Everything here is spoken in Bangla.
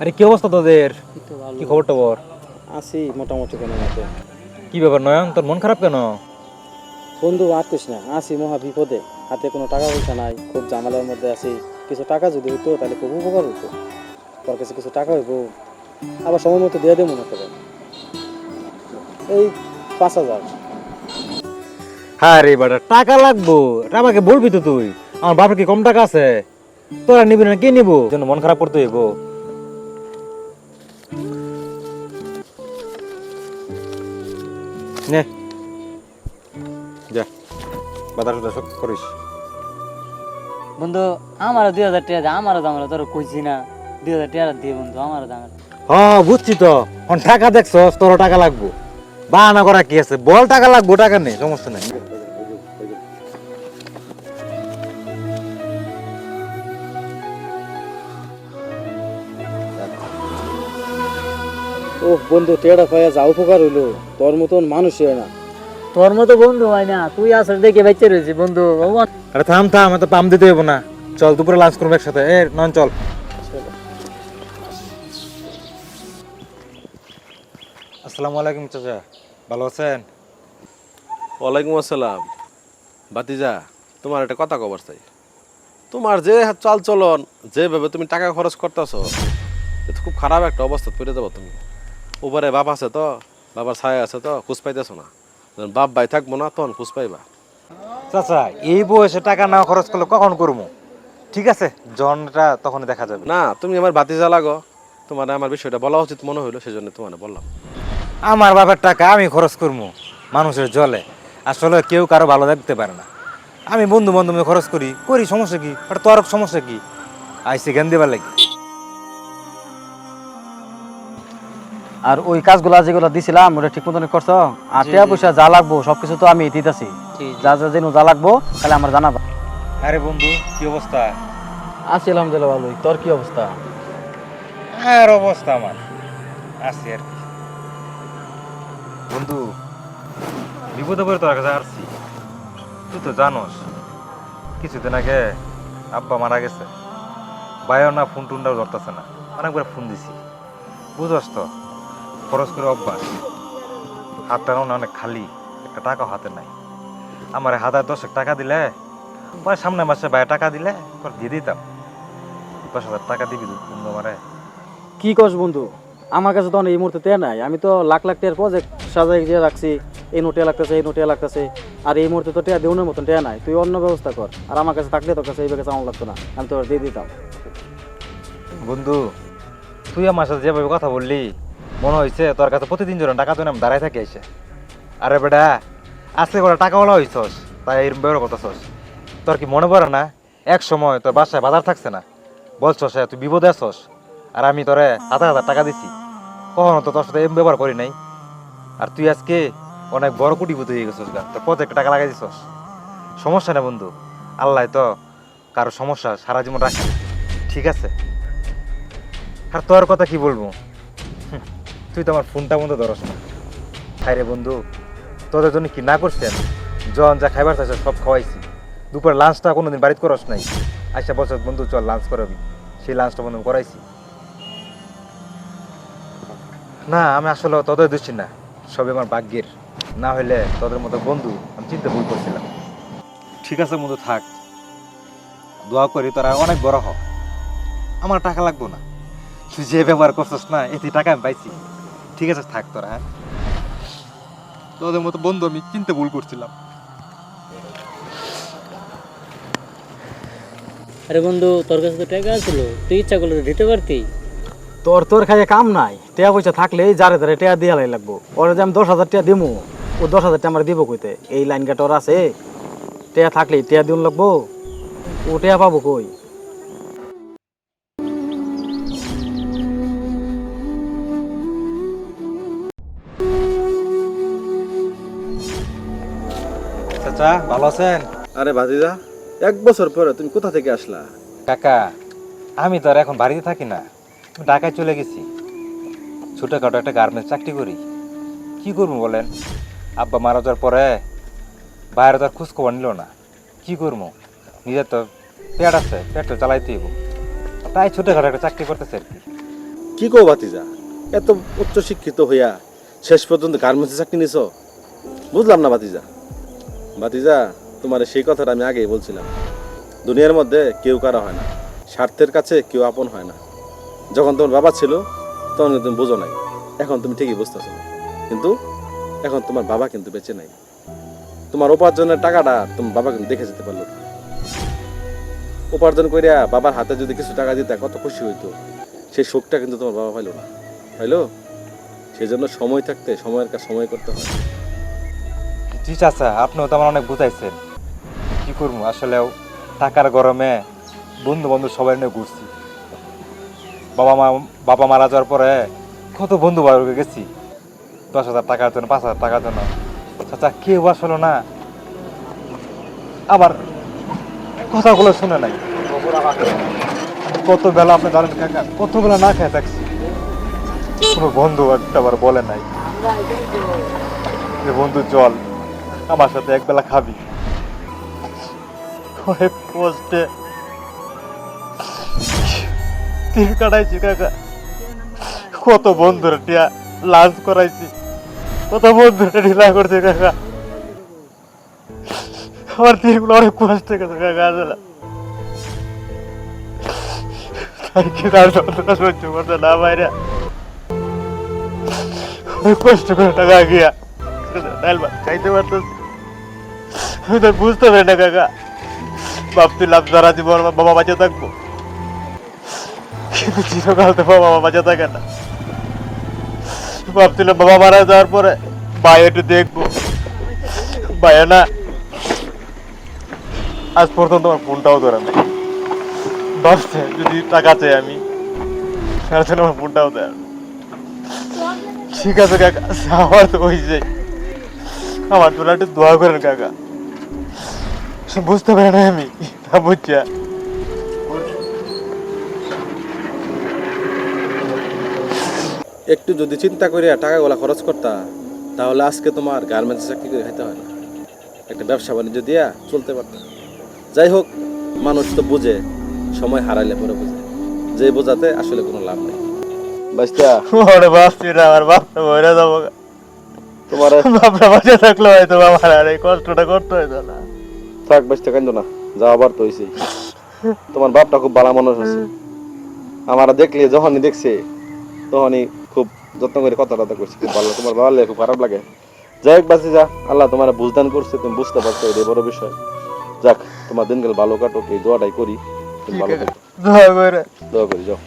আরে কি অবস্থা তোদের? কি খবর টবর? আছি মোটামুটি কোনো মতে। কি ব্যাপার নয়ন? তোর মন খারাপ কেন? বন্ধু আর কইস না আছি মহা বিপদে। হাতে কোনো টাকা পয়সা নাই খুব ঝামেলার মধ্যে আছি। কিছু টাকা যদি হইতো তাহলে খুব উপকার হইতো। তোর কাছে কিছু টাকা হইব আবার সময় মতো দিয়ে দেবো মনে করে। এই পাঁচ হাজার। হ্যাঁ রে বেটা টাকা লাগবো। আমাকে বলবি তো তুই? আমার বাপের কি কম টাকা আছে? তোরা নিবি না কে নিবো? জন্য মন খারাপ করতে হইব। নে। যা বাজার সুদা সব করিস। বন্ধু আমারও দুই হাজার টাকা আমারও দাম তোর কইছি না। দুই হাজার টাকা দিয়ে বন্ধু আমারও দাম হ্যাঁ বুঝছি তো। এখন টাকা দেখছ তোর টাকা লাগবো। বাহানা করা কি আছে? বল টাকা লাগবো টাকা নেই সমস্যা নেই। ও বন্ধু টেড়া পাইয়া যা উপকার হইল তোর মতন মানুষ হয় না। তোর মতো বন্ধু হয় না তুই আসলে দেখে বেঁচে রয়েছিস বন্ধু আরে থাম থাম এত পাম দিতে হইব না। চল দুপুরে লাঞ্চ করব একসাথে। এ নন চল। আসসালামু আলাইকুম চাচা ভালো আছেন? ওয়ালাইকুম আসসালাম। বাতিজা তোমার একটা কথা কবার চাই। তোমার যে চাল চলন যেভাবে তুমি টাকা খরচ করতেছো এটা খুব খারাপ একটা অবস্থা পড়ে যাব তুমি। উপরে বাপ আছে তো বাবার ছায়া আছে তো খুঁজ পাইতেছো না। বাপ ভাই থাকব না তখন খুঁজ পাইবা। চাচা এই বয়সে টাকা না খরচ করলে কখন করব? ঠিক আছে জনটা তখন দেখা যাবে। না তুমি আমার বাতিজা লাগো। তোমার আমার বিষয়টা বলা উচিত মনে হইল সেজন্য তোমার বললাম। আমার বাবার টাকা আমি খরচ করব মানুষের জলে। আসলে কেউ কারও ভালো দেখতে পারে না। আমি বন্ধু বান্ধব খরচ করি করি সমস্যা কি? আর তোর সমস্যা কি? আইসি জ্ঞান দেবার লাগে। আর ওই কাজগুলো যেগুলো দিছিলাম ওটা ঠিক মতন করছ? আর টাকা পয়সা যা লাগবো সবকিছু তো আমি দিতেছি। যা যা যেন যা লাগবো তাহলে আমার জানাবা। আরে বন্ধু কি অবস্থা? আছি আলহামদুলিল্লাহ ভালোই। তোর কি অবস্থা? আর অবস্থা আমার। আছি আর কি। বন্ধু বিপদে পড়ে তোর কাছে আসছি। তুই তো জানোস কিছুদিন আগে আব্বা মারা গেছে। বায়ও না ফোন টুনটাও ধরতেছে না। অনেকবার ফোন দিছি। বুঝস তো খরচ করে অভ্যাস। হাতটা না অনেক খালি একটা টাকাও হাতে নাই। আমার হাজার দশেক টাকা দিলে পরে সামনে মাসে বাইরে টাকা দিলে তোর দিয়ে দিতাম। দশ হাজার টাকা দিবি বন্ধু আমারে। কি করছ বন্ধু? আমার কাছে তখন এই মুহূর্তে নাই। আমি তো লাখ লাখ টাকার প্রজেক্ট সাজাই দিয়ে রাখছি। এই নোটিয়া লাগতেছে এই নোটিয়া লাগতেছে। আর এই মুহূর্তে তো টেয়া দেউনের মতন টেয়া নাই। তুই অন্য ব্যবস্থা কর। আর আমার কাছে থাকলে তোর কাছে এই কাছে আমার লাগতো না। আমি তোর দিয়ে দিতাম। বন্ধু তুই আমার সাথে যেভাবে কথা বললি মনে হয়েছে তোর কাছে প্রতিদিন জন টাকা তুই আমি দাঁড়ায় থাকি এসে আরে বেটা, আজকে করে টাকা টাকাওয়ালা হইছস, তাই এরকম ব্যবহার করতেছস। তোর কি মনে পড়ে না? এক সময় তোর বাসায় বাজার থাকছে না। বলছস তুই বিপদে আছস। আর আমি তোরে হাজার হাজার টাকা দিছি। কখনো তো তোর সাথে এরকম ব্যবহার করি নাই। আর তুই আজকে অনেক বড় কুটিপতি হয়ে গেছিস গা। তোর প্রজেক্টে টাকা লাগাই দিছস। সমস্যা না বন্ধু, আল্লাহ তো কারও সমস্যা সারা জীবন রাখে। ঠিক আছে? আর তোর কথা কি বলব? তুই তো আমার ফোনটা বন্ধ ধরস না। খাই রে বন্ধু, তোদের জন্য কি না করছেন জন যা খাইবার চাইছে সব খাওয়াইছি। দুপুর লাঞ্চটা কোনোদিন বাড়িতে করস নাই। আচ্ছা বছর বন্ধু, চল লাঞ্চ করাবি। সেই লাঞ্চটা বন্ধু করাইছি। না, আমি আসলে তোদের দিচ্ছি না। সবই আমার ভাগ্যের। না হলে তোদের মতো বন্ধু আমি চিন্তা ভুল করছিলাম। ঠিক আছে বন্ধু, থাক। দোয়া করি তোরা অনেক বড় হ। আমার টাকা লাগবো না। তুই যে ব্যবহার করছিস না, এতে টাকা আমি পাইছি। ঠিক আছে থাক তোরা হ্যাঁ? তোদের মতো বন্ধু আমি চিনতে ভুল করছিলাম। আরে বন্ধু তোর কাছে তো টাকা আছিল তুই ইচ্ছা করলে তো দিতে পারতি। তোর তোর খাইয়ে কাম নাই টেয়া পয়সা থাকলে যারে যারে টেয়া দিয়া লাই লাগবো। ওরা যে আমি দশ হাজার টাকা দিমু ও দশ হাজার টাকা আমার দিব কইতে? এই লাইন কাটর আছে টেয়া থাকলে টেয়া দিন লাগবো। ও টেয়া পাবো কই? চাচা ভালো আছেন? আরে বাতিজা এক বছর পরে তুমি কোথা থেকে আসলা? কাকা আমি তো আর এখন বাড়িতে থাকি না। আমি ঢাকায় চলে গেছি। ছোটোখাটো একটা গার্মেন্টস চাকরি করি। কি করব বলেন? আব্বা মারা যাওয়ার পরে বাইরে তো আর খোঁজ খবর নিল না। কি করব? নিজের তো পেট আছে পেট তো চালাইতে হইব। তাই ছোটোখাটো একটা চাকরি করতেছে আর কি। কি কো ভাতিজা এত উচ্চ শিক্ষিত হইয়া শেষ পর্যন্ত গার্মেন্টসে চাকরি নিছ? বুঝলাম না ভাতিজা। ভাতিজা, তোমার সেই কথাটা আমি আগেই বলছিলাম। দুনিয়ার মধ্যে কেউ কারও হয় না। স্বার্থের কাছে কেউ আপন হয় না। যখন তোমার বাবা ছিল, তখন তুমি বোঝো নাই। এখন তুমি ঠিকই বুঝতেছো। কিন্তু এখন তোমার বাবা কিন্তু বেঁচে নাই। তোমার উপার্জনের টাকাটা তোমার বাবা কিন্তু দেখে যেতে পারল উপার্জন করিয়া বাবার হাতে যদি কিছু টাকা দিতে, কত খুশি হইতো। সেই শোকটা কিন্তু তোমার বাবা পাইলো না। পাইলো? সেই জন্য সময় থাকতে, সময়ের কাজ সময় করতে হয়। জি চাচা আপনিও তো আমার অনেক বুঝাইছেন। কি করব? আসলেও টাকার গরমে বন্ধু বান্ধব সবাই নিয়ে ঘুরছি। বাবা মা, বাবা মারা যাওয়ার পরে কত বন্ধু বান্ধব গেছি। দশ হাজার টাকার জন্য, পাঁচ হাজার টাকার জন্য। চাচা, কেউ আসলো না। আবার কথাগুলো শুনে নাই। কত বেলা আপনি জানেন কাকা, কত বেলা না খেয়ে থাকছি। কোনো বন্ধু একটা আবার বলে নাই। যে বন্ধু চল আমার সাথে একবেলা খাবি। তিল কাটাইছি কাকা কত বন্ধুরা টিয়া লাঞ্চ করাইছি। কত বন্ধুরা ঢিলা করছে কাকা আমার দিনগুলো অনেক কষ্ট গেছে কাকা আসলে। না বাইরে কষ্ট করে টাকা গিয়া। খাইতে পারতেছি। আমি তো বুঝতে পারি না, কাকা। ভাবছিলাম সারা জীবন বাবা বাঁচে থাকব। কিন্তু চিরকাল তো বাবা বাঁচে থাকে না। ভাবছিলাম বাবা মারা যাওয়ার পরে ভাই একটু দেখব। ভাইয়া না। আজ পর্যন্ত আমার ফোনটাও ধরে নেই। দশটা যদি টাকা চাই আমি, সারা আমার ফোনটাও দেয় ঠিক আছে, কাকা। আমার তো হয়েছে আমার তোরা একটু দোয়া করেন, কাকা। বুঝতে পারে না আমি। তা বুঝছা। একটু যদি চিন্তা করিয়া টাকাগুলো খরচ করতা তাহলে আজকে তোমার গার্মেন্টস চাকরি করে খাইতে হয় না। একটা ব্যবসা বাণিজ্য দিয়া চলতে পারতাম যাই হোক মানুষ তো বুঝে সময় হারাইলে পরে বুঝে। যে বোঝাতে আসলে কোনো লাভ নেই। ওরে না আমার বাপটা মরে যাব। তোমার বাপটা বাঁচে থাকলে হয়তো আমার আর এই কষ্টটা করতে হইতো না। থাক বাস্তা কান্দ না যা আবার তো হয়েছে তোমার বাপটা খুব ভালো মানুষ আছে। আমার দেখলে যখনই দেখছে তখনই খুব যত্ন করে কথা টথা করছে খুব ভালো তোমার ভালো লাগে খুব খারাপ লাগে। যাই হোক বাসি যা আল্লাহ তোমার বুঝদান করছে তুমি বুঝতে পারছ এটাই বড় বিষয়। যাক তোমার দিনকাল ভালো কাটুক এই দোয়াটাই করি ভালো দোয়া করি যাও।